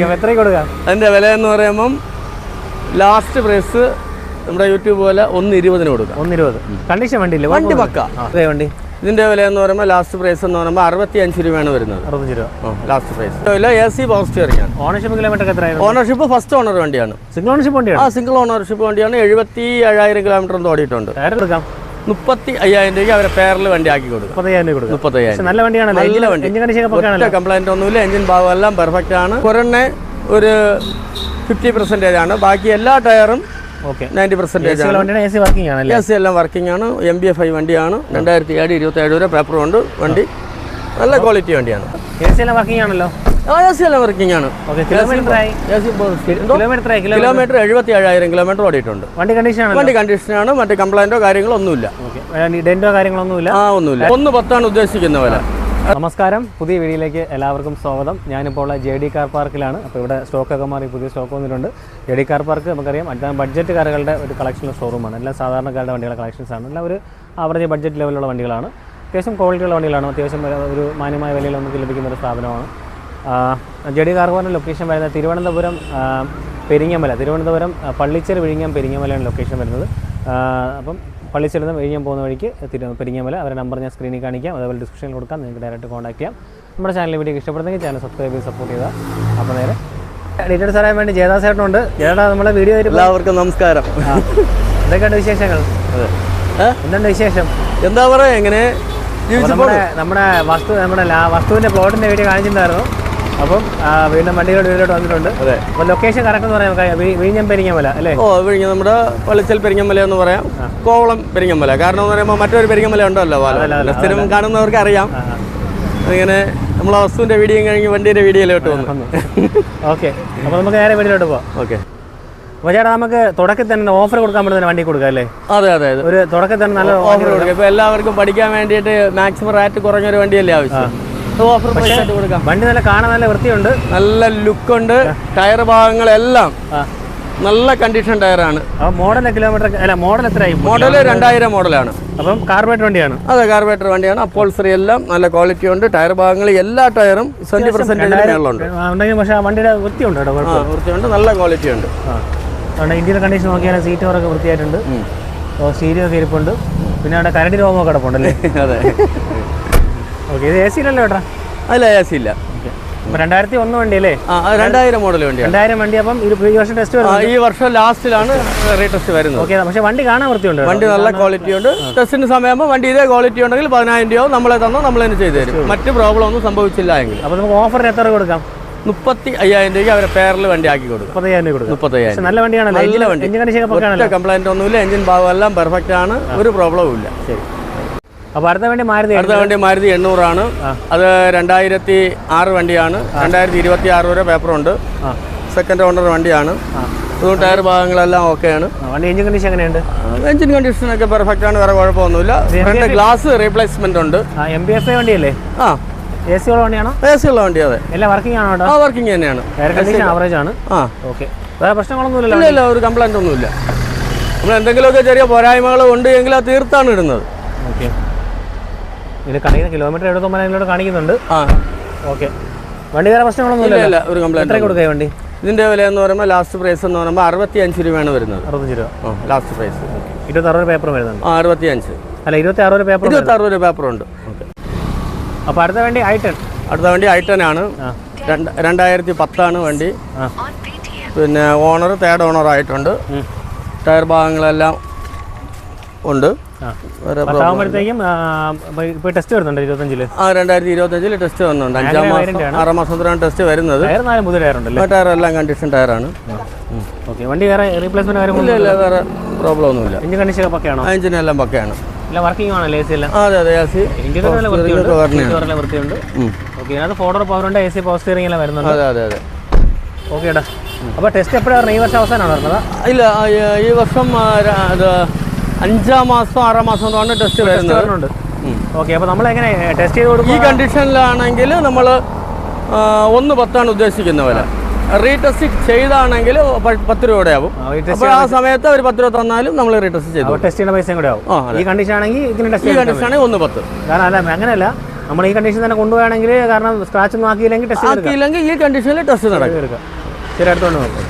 എത്രയ്ക്ക് കൊടുക്കാം? അതിന്റെ വില എന്ന് പറയുമ്പം ലാസ്റ്റ് പ്രൈസ് നമ്മുടെ യൂട്യൂബ് പോലെ ഒന്ന് ഇരുപതിന് കൊടുക്കാം. ഒന്ന് ഇരുപത് കണ്ടീഷൻ വണ്ടിയില്ലേ? വണ്ടി പക്ക. അതേ വണ്ടി. ഇതിന്റെ വില എന്ന് പറയുമ്പോൾ ലാസ്റ്റ് പ്രൈസ് എന്ന് പറയുമ്പോൾ അറുപത്തി അഞ്ച് രൂപയാണ് വരുന്നത്. അറുപത്തഞ്ച് രൂപ. Last price A C power steering ആണ്. Ownership kilometre ownership first owner വണ്ടിയാണ്. സിംഗിൾ ഓണർഷിപ്പ് ആ വണ്ടിയാണ് സിംഗിൾ ഓണർഷിപ്പ് വണ്ടിയാണ്. എഴുപത്തി ഏഴായിരം കിലോമീറ്റർ ഓടിയിട്ടുണ്ട്. എടുക്കാം. മുപ്പത്തി അയ്യായിരം രൂപയ്ക്ക് അവരെ പേരിൽ വണ്ടി ആക്കി കൊടുക്കും. മുപ്പത്തയ്യായിരം നല്ല വണ്ടിയാണ്. നല്ല വണ്ടി. കംപ്ലൈന്റ് ഒന്നുമില്ല. എഞ്ചിൻ ഭാഗം എല്ലാം പെർഫെക്റ്റ് ആണ്. കുറഞ്ഞ ഒരു ഫിഫ്റ്റി പെർസെന്റേജ് ആണ്. ബാക്കി എല്ലാ ടയറും ഓക്കെ. നയന്റി പെർസെന്റേജ് ആണ്. എ സി എ എല്ലാം വർക്കിംഗ് ആണ്. എം ബി എഫ് ഐ വണ്ടിയാണ്. രണ്ടായിരത്തി ഏഴ് ഇരുപത്തി ഏഴ് വരെ പേപ്പറുണ്ട് വണ്ടി നല്ല ക്വാളിറ്റി വണ്ടിയാണ്. വർക്കിംഗ് ആണല്ലോ ആ എ സി എല്ലാം വർക്കിംഗ് ആണ് കിലോമീറ്റർ എഴുപത്തി ഏഴായിരം കിലോമീറ്റർ ഓടിയിട്ടുണ്ട്. വണ്ടി കണ്ടീഷൻ വണ്ടി കണ്ടീഷനാണ് മറ്റേ കംപ്ലൈന്റോ കാര്യങ്ങളോ ഒന്നുമില്ല. ഡെന്റോ കാര്യങ്ങളൊന്നുമില്ല ആ ഒന്നുമില്ല. ഒന്ന് പത്താണ് ഉദ്ദേശിക്കുന്ന വില. നമസ്കാരം പുതിയ വീഡിയോയിലേക്ക് എല്ലാവർക്കും സ്വാഗതം. ഞാനിപ്പോൾ ജെ ഡി കാർ പാർക്കിലാണ്. അപ്പോൾ ഇവിടെ സ്റ്റോക്കൊക്കെ മാറി പുതിയ സ്റ്റോക്ക് വന്നിട്ടുണ്ട്. ജെ ഡി കാർ പാർക്ക് നമുക്കറിയാം. അടുത്ത ബഡ്ജറ്റ് കാറുകളുടെ ഒരു കളക്ഷൻ ഷോറൂമാണ് എല്ലാം സാധാരണക്കാരുടെ വണ്ടികളുടെ കളക്ഷൻസ് ആണ്. എല്ലാം ഒരു ആവറേജ് ബഡ്ജറ്റ് ലെവലുള്ള വണ്ടികളാണ്. അത്യാവശ്യം ക്വാളിറ്റിയുള്ള വണ്ടികളാണ്. അത്യാവശ്യം ഒരു- മാന്യമായ വിലയിൽ നമുക്ക് ലഭിക്കുന്ന ഒരു സ്ഥാപനമാണ്. ജെ ഡി കാർ ലൊക്കേഷൻ വരുന്നത് തിരുവനന്തപുരം പെരിങ്ങമല. തിരുവനന്തപുരം പള്ളിച്ചൽ വിഴിഞ്ഞം പെരിങ്ങമലയാണ് ലൊക്കേഷൻ വരുന്നത്. അപ്പം പള്ളിച്ചൽ നിന്ന് വിഴിഞ്ഞം പോകുന്ന വഴിക്ക് തിരുവനന്തപുരം പെരിങ്ങമല. അവരുടെ നമ്പർ ഞാൻ സ്ക്രീനിൽ കാണിക്കാം. അതേപോലെ ഡിസ്ക്രിപ്ഷനിൽ കൊടുക്കാം. നിങ്ങൾക്ക് ഡയറക്റ്റ് കോൺടാക്ട് ചെയ്യാം. നമ്മുടെ ചാനൽ വീഡിയോ ഇഷ്ടപ്പെടുന്നെങ്കിൽ ചാനൽ സബ്സ്ക്രൈബ് ചെയ്ത് സപ്പോർട്ട് ചെയ്യുക അപ്പോൾ നേരെ ഡീറ്റെയിൽസ് അറിയാൻ വേണ്ടി ജയദാസ് ചേട്ടനുണ്ട് ചേട്ടാ നമ്മുടെ വീഡിയോ എല്ലാവർക്കും നമസ്കാരം. എന്തൊക്കെയുണ്ട് വിശേഷങ്ങൾ? എന്തുണ്ട് വിശേഷം? എന്താ പറയാ എങ്ങനെ? നമ്മുടെ നമ്മുടെ വസ്തു നമ്മുടെ വസ്തുവിന്റെ പ്ലോട്ടിന്റെ വീഡിയോ കാണിച്ചിട്ടുണ്ടായിരുന്നു. അപ്പം വീണ്ടും വണ്ടികളുടെ വീട്ടിലോട്ട് വന്നിട്ടുണ്ട്. അതെ. അപ്പോൾ ലൊക്കേഷൻ കറക്റ്റ് എന്ന് പറയാം. വിഴിഞ്ഞം പെരിങ്ങമല അല്ലേ? ഓ വിഴിഞ്ഞ നമ്മുടെ പള്ളിച്ചൽ പെരിങ്ങമല എന്ന് പറയാം. കോവളം പെരിങ്ങമല. കാരണം എന്ന് പറയുമ്പോൾ മറ്റൊരു പെരിങ്ങമല ഉണ്ടല്ലോ സ്ഥിരം കാണുന്നവർക്ക് അറിയാം. അങ്ങനെ നമ്മൾ വസ്തുവിന്റെ വീഡിയോ കഴിഞ്ഞ് വണ്ടിയുടെ വീഡിയോയിലോട്ട് വന്നു. ഓക്കെ. അപ്പോൾ നമുക്ക് നേരെ വീട്ടിലോട്ട് പോവാം. ഓക്കെ. അപ്പോൾ ചേട്ടാ നമുക്ക് തുടക്കത്തിൽ തന്നെ ഓഫർ കൊടുക്കാൻ പറ്റുന്ന വണ്ടി കൊടുക്കാം അല്ലേ? അതെ അതെ അതെ. ഒരു തുടക്കത്തിൽ തന്നെ നല്ല ഓഫർ കൊടുക്കാം. ഇപ്പൊ എല്ലാവർക്കും പഠിക്കാൻ വേണ്ടിയിട്ട് മാക്സിമം റേറ്റ് കുറഞ്ഞൊരു വണ്ടിയല്ലേ ആവശ്യം? ഓഫർ കൊടുക്കാം. വണ്ടി നല്ല കാണാൻ നല്ല വൃത്തിയുണ്ട്. നല്ല ലുക്കുണ്ട്. ടയർ ഭാഗങ്ങളെല്ലാം നല്ല കണ്ടീഷൻ ടയറാണ്. മോഡൽ കിലോമീറ്റർ അല്ല മോഡൽ എത്രയായി മോഡൽ രണ്ടായിരം മോഡലാണ് അപ്പം കാർബേറ്റർ വണ്ടിയാണ്. അതെ കാർബേറ്റർ വണ്ടിയാണ്. അപ്പോൾസറി എല്ലാം നല്ല ക്വാളിറ്റി ഉണ്ട്. ടയർ ഭാഗങ്ങൾ എല്ലാ ടയറും ട്വന്റി പെർസെന്റ് മേളിലുണ്ട്. പക്ഷേ ആ വണ്ടിയുടെ വൃത്തിയുണ്ട് വൃത്തിയുണ്ട്. നല്ല ക്വാളിറ്റി ഉണ്ട്. അതുകൊണ്ട് ഇന്ത്യയിലെ കണ്ടീഷൻ നോക്കിയാൽ സീറ്റ് വർക്ക് വൃത്തിയായിട്ടുണ്ട്. സ്റ്റീരിയോ ഒക്കെ ഇരിപ്പുണ്ട്. പിന്നെ അവിടെ കരടി രോഗമൊക്കെ കിടപ്പുണ്ടല്ലേ? അതെ. ഓക്കെ ഇത് എ സി ഇല്ലല്ലോ ഏട്ടാ? അല്ല എ സി ഇല്ല. രണ്ടായിരത്തി ഒന്ന് വണ്ടി അല്ലേ രണ്ടായിരം മോഡൽ വണ്ടി രണ്ടായിരം വണ്ടി അപ്പം ഈ വർഷം ടെസ്റ്റ് വരും വരുന്നത് ഈ വർഷം ലാസ്റ്റിലാണ് റീടെസ്റ്റ് വരുന്നത്. ഓക്കെ പക്ഷേ വണ്ടി കാണാൻ വൃത്തിയുണ്ട്. വണ്ടി നല്ല ക്വാളിറ്റി ഉണ്ട്. ടെസ്റ്റിന് സമയമാകുമ്പോൾ വണ്ടി ഇതേ ക്വാളിറ്റി ഉണ്ടെങ്കിൽ പതിനായിരം രൂപ നമ്മളെ തന്നോ നമ്മൾ തന്നെ ചെയ്തു തരും. മറ്റു പ്രോബ്ലം ഒന്നും സംഭവിച്ചില്ല എങ്കിൽ. അപ്പോൾ നമുക്ക് ഓഫറിന് എത്ര കൊടുക്കാം? മുപ്പത്തി അയ്യായിരം രൂപയ്ക്ക് അവരെ പേരിൽ വണ്ടി ആക്കി കൊടുക്കും. മുപ്പത്തയ്യായിരം നല്ല വണ്ടിയാണല്ലോ? നല്ല വണ്ടി. കംപ്ലൈന്റ് ഒന്നുമില്ല. എഞ്ചിൻ ഭാഗം എല്ലാം പെർഫെക്റ്റ് ആണ്. ഒരു പ്രോബ്ലവും ഇല്ല. ശരി. അപ്പോൾ അടുത്ത വണ്ടി മാരുതി അടുത്ത വണ്ടി മാരുതി എണ്ണൂറാണ് അത് രണ്ടായിരത്തി ആറ് വണ്ടിയാണ് രണ്ടായിരത്തി ഇരുപത്തി ആറ് വരെ പേപ്പറുണ്ട് സെക്കൻഡ് ഓണർ വണ്ടിയാണ്. അതും ടയർ ഭാഗങ്ങളെല്ലാം ഓക്കെയാണ് വണ്ടി എഞ്ചിൻ കണ്ടീഷൻ എങ്ങനെയുണ്ട്? എഞ്ചിൻ കണ്ടീഷൻ ഒക്കെ പെർഫെക്റ്റ് ആണ്. വേറെ കുഴപ്പമൊന്നുമില്ല. ഫ്രണ്ട് ഗ്ലാസ് റീപ്ലേസ്മെന്റ് ഉണ്ട്. എം ബി എഫ് വണ്ടിയല്ലേ? ആ. എ സി ഉള്ള വണ്ടിയാണോ? എ സി ഉള്ള വണ്ടി അതെ. എല്ലാം വർക്കിംഗ് ആണോ കേട്ടോ ആ വർക്കിംഗ് തന്നെയാണ്. എയർ കണ്ടീഷൻ ആവറേജ് ആണ്. ആ. ഓക്കെ വേറെ പ്രശ്നങ്ങളൊന്നുമില്ല ഇല്ല ഇല്ല ഒരു ഒന്നുമില്ല. നമ്മൾ എന്തെങ്കിലുമൊക്കെ ചെറിയ പോരായ്മകൾ ഉണ്ട് എങ്കിൽ അത് തീർത്താണ് ഇടുന്നത്. ഓക്കെ ഇത് കാണിക്കുന്ന കിലോമീറ്റർ എഴുപത്തൊമ്പതിലോട്ട് കാണിക്കുന്നുണ്ട്. ആ. ഓക്കെ വണ്ടി വേറെ ഇല്ല പ്രശ്നങ്ങളൊന്നുമില്ല ഇല്ല ഒരു കൊടുക്കുക വണ്ടി? ഇതിന്റെ വില എന്ന് പറയുമ്പോൾ ലാസ്റ്റ് പ്രൈസ് എന്ന് പറയുമ്പോൾ അറുപത്തി അഞ്ച് രൂപയാണ് വരുന്നത്. അറുപത്തഞ്ച് രൂപ. ലാസ്റ്റ് പ്രൈസ് ഇരുപത്തി അറുപത് പേപ്പർ വരുന്നുണ്ട്. അറുപത്തി അഞ്ച് അല്ല ഇരുപത്തി അറുപത് പേപ്പർ ഇരുപത്തി അറുപത് രൂപ പേപ്പറുണ്ട് ഓക്കെ അപ്പോൾ അടുത്ത വണ്ടി ഐ ടെൻ അടുത്ത വണ്ടി ഐ ടെൻ രണ്ട് രണ്ടായിരത്തി പത്താണ് വണ്ടി. പിന്നെ ഓണർ തേർഡ് ഓണർ ആയിട്ടുണ്ട്. ടയർ ഭാഗങ്ങളെല്ലാം ഉണ്ട്. ടെസ്റ്റ് വരുന്നുണ്ട് ഇരുപത്തഞ്ചിൽ? ആ രണ്ടായിരത്തി ടെസ്റ്റ് വന്നുണ്ട് അഞ്ചാം മാസം ആറാം മാസത്തിലാണ് ടെസ്റ്റ് വരുന്നത്. ടയർ എല്ലാം കണ്ടീഷൻ ടയറാണ് വണ്ടി വേറെ റീപ്ലേസ്മെന്റ് ഇല്ല ഇല്ല വേറെ പ്രോബ്ലം ഒന്നുമില്ല. Engine condition പക്കയാണോ? എഞ്ചിനെല്ലാം പക്കയാണ് എല്ലാം വർക്കിംഗ് ആണല്ലോ എ സി എല്ലാം? ആ അതെ അതെ എ സി ഇന്ത്യൻ നല്ല വൃത്തിയുണ്ട്. പറഞ്ഞാണ് Seat നല്ല വൃത്തിയുണ്ട്. ഓക്കെ അതിനകത്ത് ഫോർഡർ പവർ ഉണ്ട് എ സി പവർ സ്റ്റിയറിംഗ് എല്ലാം വരുന്നുണ്ട്. അതെ അതെ അതെ. ഓക്കേടാ അപ്പോൾ ടെസ്റ്റ് എപ്പോഴാണ് ഈ വർഷം അവസാനമാണോ ഇല്ല ഈ- ഈ വർഷം അഞ്ചാം മാസം ആറാം മാസം ടെസ്റ്റ് വരുന്നത്. വരുന്നുണ്ട് ഓക്കെ അപ്പോൾ നമ്മൾ എങ്ങനെ ടെസ്റ്റ് ചെയ്ത് ഈ കൊടുക്കും കണ്ടീഷനിലാണെങ്കിൽ നമ്മൾ ഒന്ന് പത്താണ് ഉദ്ദേശിക്കുന്ന വില. റീടെസ്റ്റ് ചെയ്താണെങ്കിൽ പത്ത് രൂപയുടെ ആവും. അപ്പോൾ ആ സമയത്ത് അവർ പത്ത് രൂപ തന്നാലും നമ്മൾ റീടെസ്റ്റ് ചെയ്തു ടെസ്റ്റ് ചെയ്യുന്ന പൈസയും കൂടെ ആവും. ഈ കണ്ടീഷൻ ആണെങ്കിൽ ഇതിന് ടെസ്റ്റ് ഈ ആണെങ്കിൽ കണ്ടീഷനാണെങ്കിൽ ഒന്ന് പത്ത്. കാരണം അല്ല അങ്ങനെയല്ല. നമ്മൾ ഈ കണ്ടീഷൻ തന്നെ കൊണ്ടുപോവുകയാണെങ്കിൽ കാരണം സ്ക്രാച്ച് ഒന്നും ആക്കിയില്ലെങ്കിൽ ടെസ്റ്റ് ആക്കിയില്ലെങ്കിൽ ഈ കണ്ടീഷനിൽ ടെസ്റ്റ് നടക്കും. ശരി അടുത്തോണ്ട് നോക്കാം.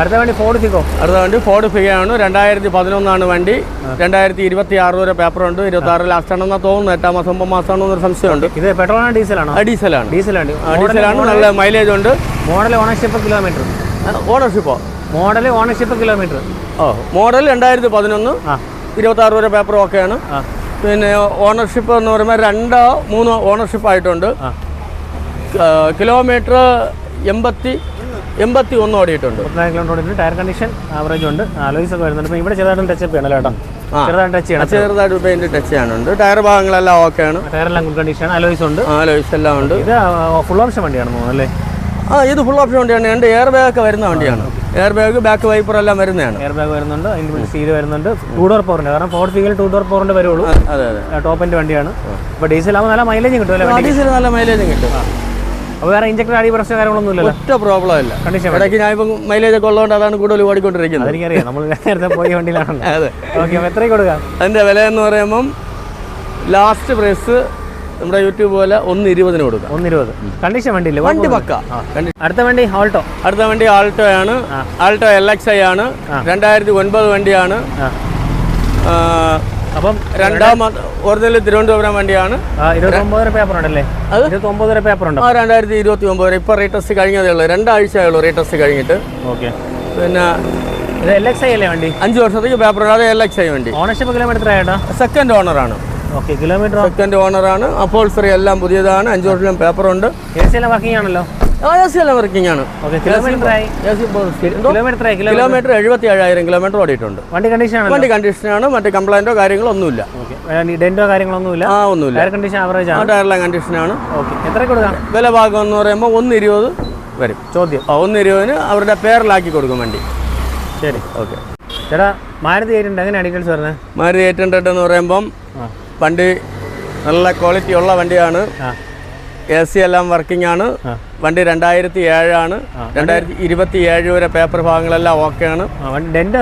അടുത്ത വണ്ടി ഫോർഡ് ഫിഗോ അടുത്ത വണ്ടി ഫോർഡ് ഫിഗയാണ് രണ്ടായിരത്തി പതിനൊന്നാണ് വണ്ടി. രണ്ടായിരത്തി ഇരുപത്തി ആറ് വരെ പേപ്പറുണ്ട് ഇരുപത്തി ആറ് ലാസ്റ്റ് ആണെന്ന് തോന്നുന്നു എട്ടാം മാസം ഒമ്പത് മാസമാണോ എന്നൊരു സംശയമുണ്ട്. ഇത് പെട്രോൾ ആണോ ഡീസലാണോ ഡീസലാണ് ഡീസലാണ് ഡീസലാണ് നല്ല മൈലേജ് ഉണ്ട്. മോഡൽ ഓണർഷിപ്പ് കിലോമീറ്റർ ഓണർഷിപ്പോ മോഡൽ ഓണർഷിപ്പ് കിലോമീറ്റർ ഓ മോഡൽ രണ്ടായിരത്തി പതിനൊന്ന് ഇരുപത്തി ആറ് വരെ പേപ്പർ ഓക്കെയാണ് പിന്നെ ഓണർഷിപ്പ് എന്ന് പറയുമ്പോൾ രണ്ടോ മൂന്നോ ഓണർഷിപ്പ് ആയിട്ടുണ്ട്. കിലോമീറ്റർ എൺപത്തി എൺപത്തി ഒന്ന് ഓടിയിട്ടുണ്ട് മുപ്പത്തിനായിരം കിലോമീറ്റർ ഓടിയിട്ടുണ്ട് ടയർ കണ്ടീഷൻ ആവറേജ് ഉണ്ട്. അലോയ്സ് ഒക്കെ വരുന്നുണ്ട്. ഇപ്പം ഇവിടെ ചെറുതായിട്ട് ടച്ച് അപ്പ് ചെയ്യണം കേട്ടോ ചെറുതായിട്ട് ടച്ച് ചെയ്യണം. ചെറുതായിട്ട് പെയിന്റ് ടച്ച് ചെയ്യാനുണ്ട്. ടയർ ഭാഗങ്ങളെല്ലാം ഓക്കെയാണ് ടയറെല്ലാം ഗുഡ് കണ്ടീഷൻ അലോയ്സ് ഉണ്ട്. ആലോചിച്ച് എല്ലാം ഉണ്ട്. ഇത് ഫുൾ ഓപ്ഷൻ തോന്നുന്നു അല്ലേ? ആ ഇത് ഫുൾ ഓപ്ഷൻ വണ്ടിയാണ്. രണ്ട് എയർ ബാഗ് ഒക്കെ വരുന്ന വണ്ടിയാണ്. എയർ ബാഗ് ബാക്ക് വൈപ്പർ എല്ലാം വരുന്നതാണ്. എയർ ബാഗ് വരുന്നുണ്ട്. അതിന്റെ സീൽ വരുന്നുണ്ട്. ടൂ ഡോർ പവറിന്റെ കാരണം ഫോർ ഫീൽ ടൂ ഡോർ പവറിന്റെ വരുള്ളൂ. അതെ അതെ. ടോപ്പ് എന്റെ വണ്ടിയാണ്. ഇപ്പോൾ ഡീസൽ ആകുമ്പോൾ നല്ല മൈലേജ് കിട്ടും അല്ലേ ഡീസൽ നല്ല മൈലേജ് കിട്ടും. വേറെ ഇഞ്ചക്ടർ അടി പ്രശ്നം കാര്യങ്ങളൊന്നും ഒറ്റ പ്രോബ്ലം ഇല്ല. കണ്ടീഷൻ ഇടയ്ക്ക് ഞാൻ ഇപ്പം മൈലേജ് ഒക്കെ ഉള്ളതുകൊണ്ട് അതാണ് കൂടുതൽ ഓടിക്കൊണ്ടിരിക്കുന്നത്. എനിക്കറിയാം നമ്മൾ നേരത്തെ പോയ വണ്ടിയിലാണല്ലോ. അതെ. ഓക്കെ അപ്പോൾ എത്രയ്ക്ക് കൊടുക്കാം? അതിന്റെ വില എന്ന് പറയുമ്പം ലാസ്റ്റ് പ്രൈസ് നമ്മുടെ യൂട്യൂബ് പോലെ ഒന്ന് ഇരുപതിന് കൊടുക്കാം. ഒന്ന് ഇരുപത്. കണ്ടീഷൻ വണ്ടി ഇല്ലേ വണ്ടി പക്ക. അടുത്ത വണ്ടി ആൾട്ടോ അടുത്ത വണ്ടി ആൾട്ടോ ആണ്. ആൾട്ടോ എൽ എക്സ് ഐ ആണ്. രണ്ടായിരത്തി ഒൻപത് വണ്ടിയാണ്. അപ്പം രണ്ടാം ഒറിജിനൽ തിരുവനന്തപുരം വണ്ടിയാണ്. ഇരുപത്തൊമ്പത് പേപ്പർ ഉണ്ടല്ലേ അത്? ഇരുപത്തൊമ്പത് പേപ്പർ ഉണ്ടോ ആ രണ്ടായിരത്തി ഇരുപത്തി ഒമ്പത് വരെ ഇപ്പൊ റീടെസ്റ്റ് കഴിഞ്ഞതേ ഉള്ളൂ. രണ്ടാഴ്ച ഉള്ളൂ റീടെസ്റ്റ് കഴിഞ്ഞിട്ട്. ഓക്കെ. പിന്നെ അഞ്ചു എൽ എക്സ് ഐ അല്ലേ വണ്ടി? അഞ്ച് വർഷത്തേക്ക് പേപ്പർ അത് എൽ എക്സ് ഐ വണ്ടി. ഓണർഷിപ്പ് കിലോമീറ്റർ ആയിട്ടാ? സെക്കൻഡ് ഓണറാണ് ഓക്കെ കിലോമീറ്റർ സെക്കൻഡ് ഓണറാണ് അപ്പോൾസറി എല്ലാം പുതിയതാണ്. അഞ്ച് വർഷം പേപ്പർ ഉണ്ട് സി എല്ലാം വർക്കിംഗ് ആണല്ലോ? വർക്കിംഗ് കിലോമീറ്റർ എഴുപത്തി ഏഴായിരം കിലോമീറ്റർ ഓടിയിട്ടുണ്ട്. വണ്ടി കണ്ടീഷൻ വണ്ടി കണ്ടീഷനാണ് മറ്റേ കംപ്ലൈന്റോ കാര്യങ്ങളോ ഒന്നുമില്ല. ഡെന്റോ കാര്യങ്ങളൊന്നുമില്ല? ആ ഒന്നുമില്ല. ടയർ കണ്ടീഷൻ ആവറേജ് ആ ടയറിലെ കണ്ടീഷനാണ് ഓക്കെ എത്ര കൊടുക്കാം? വില ഭാഗം എന്ന് പറയുമ്പോൾ ഒന്ന് ഇരുപത് വരും. ചോദ്യം. ആ ഒന്ന് ഇരുപതിന് അവരുടെ പേരിലാക്കി കൊടുക്കും വണ്ടി. ശരി. ഓക്കെ ചേട്ടാ മാരുതി എയ്റ്റ് എങ്ങനെ അടിക്കൽസ് പറഞ്ഞത് മാരുതി എയ്റ്റ് ഹൺഡ്രഡ് എന്ന് പറയുമ്പം വണ്ടി നല്ല ക്വാളിറ്റി ഉള്ള വണ്ടിയാണ്. എ സി എല്ലാം വർക്കിംഗ് ആണ്. വണ്ടി രണ്ടായിരത്തി ഏഴാണ് രണ്ടായിരത്തി ഇരുപത്തി ഏഴ് വരെ പേപ്പർ ഭാഗങ്ങളെല്ലാം ഓക്കെ ആണ്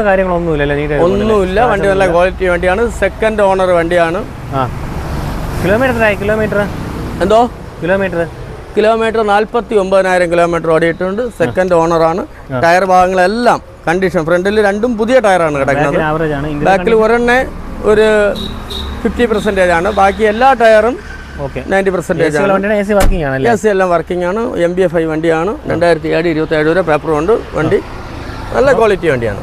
കാര്യങ്ങളൊന്നുമില്ലല്ലോ ഒന്നുമില്ല വണ്ടി നല്ല ക്വാളിറ്റി വണ്ടിയാണ്. സെക്കൻഡ് ഓണർ വണ്ടിയാണ്. കിലോമീറ്റർ കിലോമീറ്റർ എന്തോ? കിലോമീറ്റർ കിലോമീറ്റർ നാൽപ്പത്തി ഒമ്പതിനായിരം കിലോമീറ്റർ ഓടിയിട്ടുണ്ട് സെക്കൻഡ് ഓണർ ആണ്. ടയർ ഭാഗങ്ങളെല്ലാം കണ്ടീഷൻ ഫ്രണ്ടിൽ രണ്ടും പുതിയ ടയറാണ് കിടക്കുന്നത്. ബാക്കിൽ ഒരെണ്ണ ഒരു ഫിഫ്റ്റി പെർസെന്റേജ് ആണ്. ബാക്കി എല്ലാ ടയറും നയന്റി പെർസെന്റേജ് ആണ്. എ സി എല്ലാം വർക്കിംഗ് ആണ്. എം ബി എഫ് ഐ വണ്ടിയാണ്. രണ്ടായിരത്തി ഏഴ് ഇരുപത്തി ഏഴ് വരെ പേപ്പറുണ്ട് വണ്ടി. നല്ല ക്വാളിറ്റി വണ്ടിയാണ്.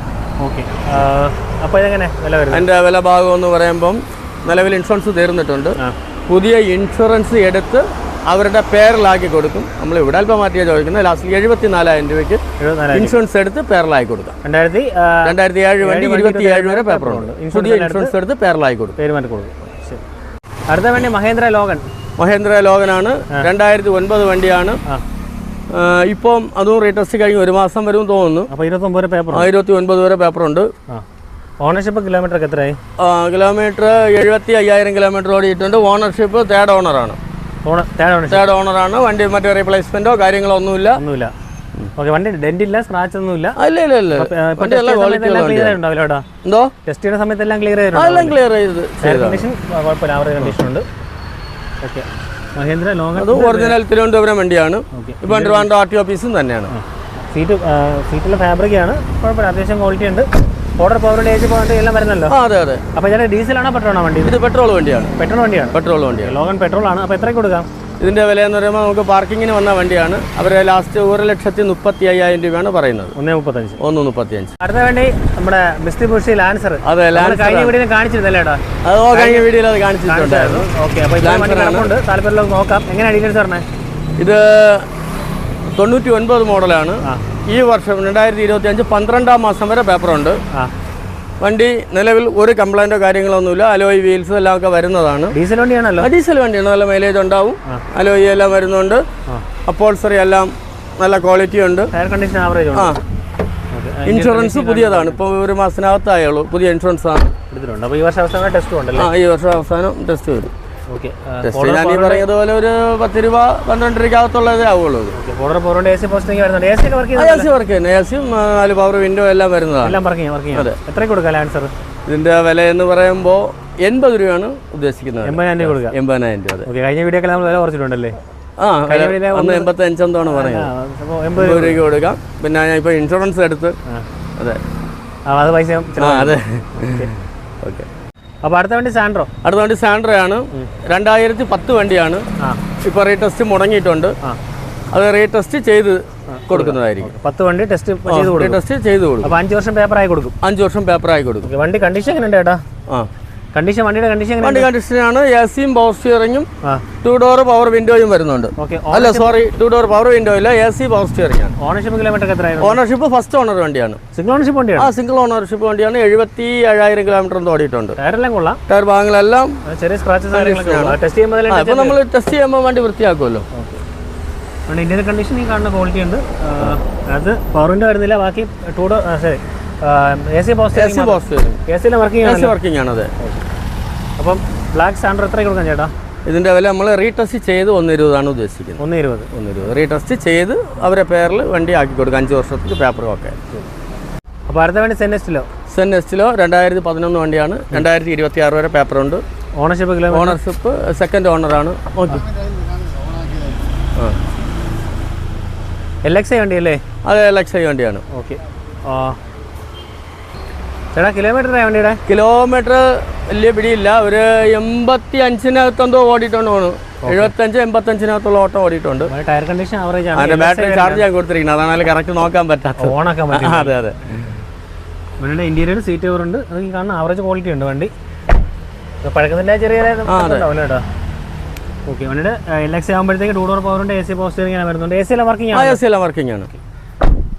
എന്റെ വില ഭാഗം എന്ന് പറയുമ്പം നിലവിൽ ഇൻഷുറൻസ് തീർന്നിട്ടുണ്ട്. പുതിയ ഇൻഷുറൻസ് എടുത്ത് അവരുടെ പേരിലാക്കി കൊടുക്കും. നമ്മൾ ഇവിടെ അല്പം മാറ്റിയാണ് ചോദിക്കുന്നത്. ലാസ്റ്റ് എഴുപത്തി നാലായിരം രൂപയ്ക്ക്. ഇൻഷുറൻസ് എടുത്ത് പേരിലാക്കി കൊടുക്കാം. രണ്ടായിരത്തി രണ്ടായിരത്തി ഏഴ് വണ്ടി ഇരുപത്തി ഏഴ് വരെ പേപ്പർ ഉണ്ട്. പേപ്പറുണ്ട്. പുതിയ ഇൻഷുറൻസ് എടുത്ത് പേരിലാക്കി കൊടുക്കും പേര് മാറ്റി കൊടുക്കും ശരി അടുത്ത വണ്ടി മഹേന്ദ്ര ലോഗൻ. മഹേന്ദ്ര ലോകനാണ് രണ്ടായിരത്തി ഒൻപത് വണ്ടിയാണ്. ഇപ്പം അതും റീടെസ്റ്റ് കഴിഞ്ഞ് ഒരു മാസം വരും തോന്നുന്നു. അപ്പോൾ ഇരുപത്തൊമ്പത് വരെ പേപ്പർ ആയിരത്തി ഒൻപത് വരെ പേപ്പറുണ്ട് ഉണ്ട്. ഓണർഷിപ്പ് കിലോമീറ്റർ എത്രയായി? കിലോമീറ്റർ എഴുപത്തി അയ്യായിരം കിലോമീറ്റർ ഓടിയിട്ടുണ്ട്. ഓണർഷിപ്പ് തേർഡ് ഓണറാണ് ഓണ തേർഡ് ഓണറാണ് വണ്ടി മറ്റേ റീപ്ലേസ്മെന്റോ കാര്യങ്ങളോ ഒന്നുമില്ല. ഒന്നുമില്ല. ഓക്കെ വണ്ടി ഡെന്റ് ഇല്ല സ്ക്രാച്ച് ആ, ഇല്ല ഇല്ല ഇല്ല. ഇപ്പൊ വണ്ടി നല്ല ക്വാളിറ്റി ഉള്ള ക്ലിയർ വണ്ടിയാണ്. എന്തോ? ടെസ്റ്റ് ചെയ്യുന്ന സമയത്ത് എല്ലാം ക്ലിയർ ആയിരുന്നു എല്ലാം ക്ലിയർ ചെയ്ത് കണ്ടീഷൻ കുഴപ്പമില്ല. ആവറേജ് കണ്ടീഷൻ ഉണ്ട്. ഓക്കെ. മഹേന്ദ്ര ലോങ് അത് ഒറിജിനൽ തിരുവനന്തപുരം വണ്ടിയാണ്. ഓക്കെ. ഇപ്പം ട്രിവാൻഡ്രം ആർ ടി ഓഫീസും തന്നെയാണ്. സീറ്റ് സീറ്റിലെ ഫാബ്രിക് ആണ്. കുഴപ്പമില്ല. അത്യാവശ്യം ക്വാളിറ്റി ഉണ്ട്. ഓർഡർ ഏജ് എല്ലാം വരുന്നല്ലോ. അതെ അതെ. അപ്പോൾ ഇതിന്റെ ഡീസലാണോ പെട്രോളാണോ വണ്ടി? ഇത് പെട്രോൾ വണ്ടിയാണ്. പെട്രോൾ വണ്ടിയാണ്. പെട്രോൾ വണ്ടിയാണ്. ലോഗൻ പെട്രോൾ ആണ്. അപ്പോൾ എത്ര കൊടുക്കാം? ഇതിന്റെ വില എന്ന് പറയുമ്പോൾ നമുക്ക് പാർക്കിങ്ങിന് വന്ന വണ്ടിയാണ്. അവർ ലാസ്റ്റ് ഒരു ലക്ഷത്തി മുപ്പത്തി അയ്യായിരം രൂപയാണ് പറയുന്നത്. ഒന്നേ മുപ്പത്തഞ്ച്. ഒന്ന് മുപ്പത്തി അഞ്ച് അടുത്ത വേണ്ടി നമ്മുടെ മിസ്റ്റി ബുഷി ലാൻസർ അതെ കഴിഞ്ഞ വീഡിയോ കാണിച്ചിരുന്നല്ലേ അത് കഴിഞ്ഞ വീഡിയോയിൽ അത് കാണിച്ചിട്ടുണ്ടായിരുന്നു ഓക്കെ അപ്പോൾ താല്പര്യമുള്ളത് നോക്കാം. എങ്ങനെ ഡീറ്റെയിൽസ് പറഞ്ഞത് ഇത് തൊണ്ണൂറ്റി ഒൻപത് മോഡലാണ്. ഈ വർഷം രണ്ടായിരത്തി ഇരുപത്തി അഞ്ച് പന്ത്രണ്ടാം മാസം വരെ പേപ്പറുണ്ട്. വണ്ടി നിലവിൽ ഒരു കംപ്ലൈന്റോ കാര്യങ്ങളൊന്നുമില്ല അലോയ് വീൽസ് എല്ലാം ഒക്കെ വരുന്നതാണ്. ഡീസൽ വണ്ടിയാണല്ലോ? ഡീസൽ വണ്ടിയാണ്. നല്ല മൈലേജ് ഉണ്ടാവും. അലോയ് എല്ലാം വരുന്നുണ്ട്. അപ്പോൾസറി എല്ലാം നല്ല ക്വാളിറ്റി ഉണ്ട്. എയർ കണ്ടീഷൻ ആവറേജ് ആ. ഇൻഷുറൻസ് പുതിയതാണ്. ഇപ്പോൾ ഒരു മാസത്തിനകത്തായുള്ളൂ. പുതിയ ഇൻഷുറൻസ് ആണ്. ഈ വർഷം അവസാനം ടെസ്റ്റ് ഉണ്ടല്ലോ? ആ ഈ വർഷം അവസാനം ടെസ്റ്റ് വരും. ഞാൻ ഈ പറഞ്ഞതുപോലെ ഒരു പത്ത് രൂപ പന്ത്രണ്ട് രൂപക്കകത്തുള്ളതേ ആവുള്ളൂ വർക്ക് തന്നെ എ സിയും നാല് പവർ വിൻഡോ എല്ലാം വരുന്നതാണ്. കൊടുക്കാം ലാൻസർ? ഇതിന്റെ വില എന്ന് പറയുമ്പോൾ എൺപത് രൂപയാണ് ഉദ്ദേശിക്കുന്നത്. എൺപതിനായിരം രൂപ കൊടുക്കുക. എൺപതിനായിരം രൂപ അതെ. കഴിഞ്ഞ വീഡിയോ നമ്മൾ വില കുറച്ചിട്ടുണ്ടല്ലേ? ആ ഒന്ന് എൺപത്തി അഞ്ചെന്താണ് പറയുന്നത്. എൺപത് രൂപയ്ക്ക് കൊടുക്കാം. പിന്നെ ഞാൻ ഇപ്പോൾ ഇൻഷുറൻസ് എടുത്ത്. അതെ. അത് പൈസ അതെ. ഓക്കെ അപ്പോൾ അടുത്ത വണ്ടി സാൻഡ്രോ? അടുത്ത വണ്ടി സാൻഡ്രയാണ്. രണ്ടായിരത്തി പത്ത് വണ്ടിയാണ്. ഇപ്പോൾ റീടെസ്റ്റ് മുടങ്ങിയിട്ടുണ്ട്. അത് റീടെസ്റ്റ് ചെയ്ത് കൊടുക്കുന്നതായിരിക്കും. പത്ത് വണ്ടി ടെസ്റ്റ് ചെയ്ത് കൊടുക്കും. ടെസ്റ്റ് ചെയ്ത് കൊടുക്കും. അപ്പോൾ അഞ്ച് വർഷം പേപ്പറായി കൊടുക്കും. അഞ്ച് വർഷം പേപ്പറായി കൊടുക്കും. വണ്ടി കണ്ടീഷൻ എങ്ങനെയുണ്ട് ചേട്ടാ ആ. കണ്ടീഷൻ വണ്ടിയുടെ കണ്ടീഷൻ വണ്ടി കണ്ടീഷനാണ്. എ സിയും പവർ സ്റ്റിയറിങ്ങും ടു ഡോർ പവർ വിൻഡോയും വരുന്നുണ്ട്. അല്ല sorry two door power window ഇല്ല എ സി പവർ സ്റ്റിയറിംഗ് ആണ് ഓണർഷിപ്പ് കിലോമീറ്റർ എത്രയായിരുന്നു? ഓണർഷിപ്പ് ഫസ്റ്റ് ഓണർ വണ്ടിയാണ്. സിംഗിൾ ഓണർഷിപ്പ് ആ വണ്ടിയാണ് സിംഗിൾ ഓണർഷിപ്പ് വണ്ടിയാണ്. എഴുപത്തി ഏഴായിരം കിലോമീറ്റർ ഓടിയിട്ടുണ്ട്. ടയറെല്ലാം കൊള്ളാം. ടയർ ഭാഗങ്ങളെല്ലാം ചെറിയ സ്ക്രാച്ചസ് ടെസ്റ്റ് ചെയ്യുമ്പോൾ ആ ഇപ്പോൾ നമ്മൾ ടെസ്റ്റ് ചെയ്യുമ്പോൾ വണ്ടി വൃത്തിയാക്കുമല്ലോ. ഇന്ത്യൻ കണ്ടീഷൻ ഈ കാണുന്ന ക്വാളിറ്റി ഉണ്ട്. ആ, അത് പവറിന്റെ വരുന്നില്ല. ബാക്കി two door sorry A C A C post power steering A സിയിലെ വർക്കിംഗ് ആണ് സി വർക്കിംഗ് ആണ് അതെ അപ്പം ബ്ലാക്ക് സാൻഡർ എത്രയ്ക്ക് കൊടുക്കാം ചേട്ടാ? ഇതിന്റെ വില നമ്മൾ റീടെസ്റ്റ് ചെയ്ത് ഒന്ന് ഇരുപതാണ് ഉദ്ദേശിക്കുന്നത്. ഒന്ന് ഇരുപത് ഒന്ന് ഇരുപത് റീടെസ്റ്റ് ചെയ്ത് അവരെ പേരിൽ വണ്ടി ആക്കി കൊടുക്കുക അഞ്ച് വർഷത്തിൽ പേപ്പറും ഒക്കെ. അപ്പോൾ അടുത്ത വേണ്ടി സെൻ എസ്റ്റിലോ രണ്ടായിരത്തി പതിനൊന്ന് വണ്ടിയാണ് രണ്ടായിരത്തി ഇരുപത്തി ആറ് വരെ പേപ്പറുണ്ട് ഓണർഷിപ്പ് ഓണർഷിപ്പ് സെക്കൻഡ് ഓണറാണ് ഓക്കെ. എൽ എക്സ് ഐ വണ്ടി അല്ലേ? എക്സ് ലക്ഷ വണ്ടിയാണ്. ഓക്കെ. ചേട്ടാ കിലോമീറ്റർ വണ്ടിയുടെ? കിലോമീറ്റർ വലിയ പിടിയില്ല. ഒരു എൺപത്തി അഞ്ചിനകത്തെന്തോ ഓടിയിട്ടുണ്ട് പോണു എഴുപത്തഞ്ച് എൺപത്തഞ്ചിനകത്തുള്ള ഓട്ടം ഓടിയിട്ടുണ്ട്. ടയർ കണ്ടീഷൻ ആവറേജ് ആണ്. ബാറ്ററി ചാർജ് ഞാൻ കൊടുത്തിരിക്കുന്നത്. അതാണ് കറക്റ്റ് നോക്കാൻ പറ്റാത്ത ഓണാക്കാൻ പറ്റും അതെ അതെ. വണ്ടിയുടെ ഇന്റീരിയർ സീറ്റ് കവർ ഉണ്ട്. അത് കാണുന്ന ആവറേജ് ക്വാളിറ്റി ഉണ്ട് വണ്ടി. പഴക്കത്തിന്റെ ചെറിയ ഉണ്ടാവില്ല കേട്ടോ. ഓക്കെ വണ്ടിയുടെ എൽ എക്സ് ആകുമ്പോഴത്തേക്ക് ടൂ ഡോർ പവർ ഉണ്ട്. എ സി പവർ സ്റ്റിയറിംഗ് വരുന്നുണ്ട് എ സി എല്ലാം വർക്കിംഗ് ആണ്. ആണ് സി എല്ലാം വർക്കിംഗ് ആണ്.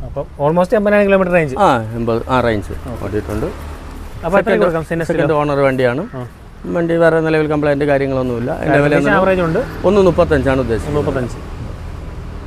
അപ്പം ഓൾമോസ്റ്റ് എൺപതിനായിരം കിലോമീറ്റർ റേഞ്ച് ആ എൺപത് ആ റേഞ്ച് ഓടിയിട്ടുണ്ട്. അപ്പോൾ സെക്കൻഡ് ഓണർ വണ്ടിയാണ്. വണ്ടി വേറെ നിലവിൽ കംപ്ലൈന്റ് കാര്യങ്ങളൊന്നുമില്ല. എന്റെ വില ആവറേജ് ഉണ്ട്. ഒന്ന് മുപ്പത്തഞ്ചാണ് ഉദ്ദേശിച്ചത്. മുപ്പത്തഞ്ച്.